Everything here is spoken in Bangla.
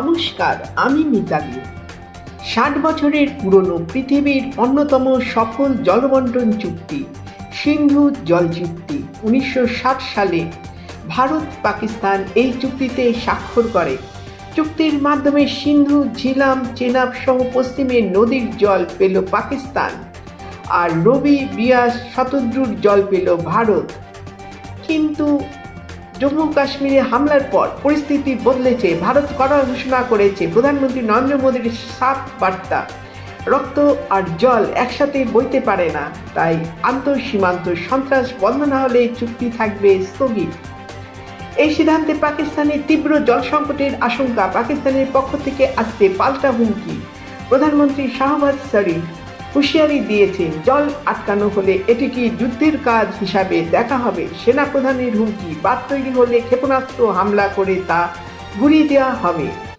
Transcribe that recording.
নমস্কার, আমি মিতালি। ষাট বছরের পুরনো পৃথিবীর অন্যতম সফল জলবন্টন চুক্তি, সিন্ধু জল চুক্তি উনিশশো ষাট সালে ভারত পাকিস্তান এই চুক্তিতে স্বাক্ষর করে। চুক্তির মাধ্যমে সিন্ধু, ঝিলাম, চেনাব সহ পশ্চিমে নদীর জল পেল পাকিস্তান আর রবি বিয়াস শতদ্রুর জল পেল ভারত। কিন্তু জম্মু কাশ্মীরে হামলার পর পরিস্থিতি বদলেছে। ভারত কড়া ঘোষণা করেছে। প্রধানমন্ত্রী নরেন্দ্র মোদীর সাফ বার্তা। রক্ত আর জল একসাথে বইতে পারে না। তাই আন্তঃ সীমান্ত সন্ত্রাস বন্ধ না হলে চুক্তি থাকবে স্থগিত। এই সিদ্ধান্তে পাকিস্তানের তীব্র জল সংকটের আশঙ্কা পাকিস্তানের পক্ষ থেকে আসছে পাল্টা হুমকি। প্রধানমন্ত্রী শাহবাজ শরীফ হুঁশিয়ারি দিয়েছেন জল আটকানো হলে এটিকে যুদ্ধের কাজ হিসাবে দেখা হবে? সেনাপ্রধানের হুমকি, বাদ তৈরি হলে ক্ষেপণাস্ত্র হামলা করে তা গুড়িয়ে দেওয়া হবে।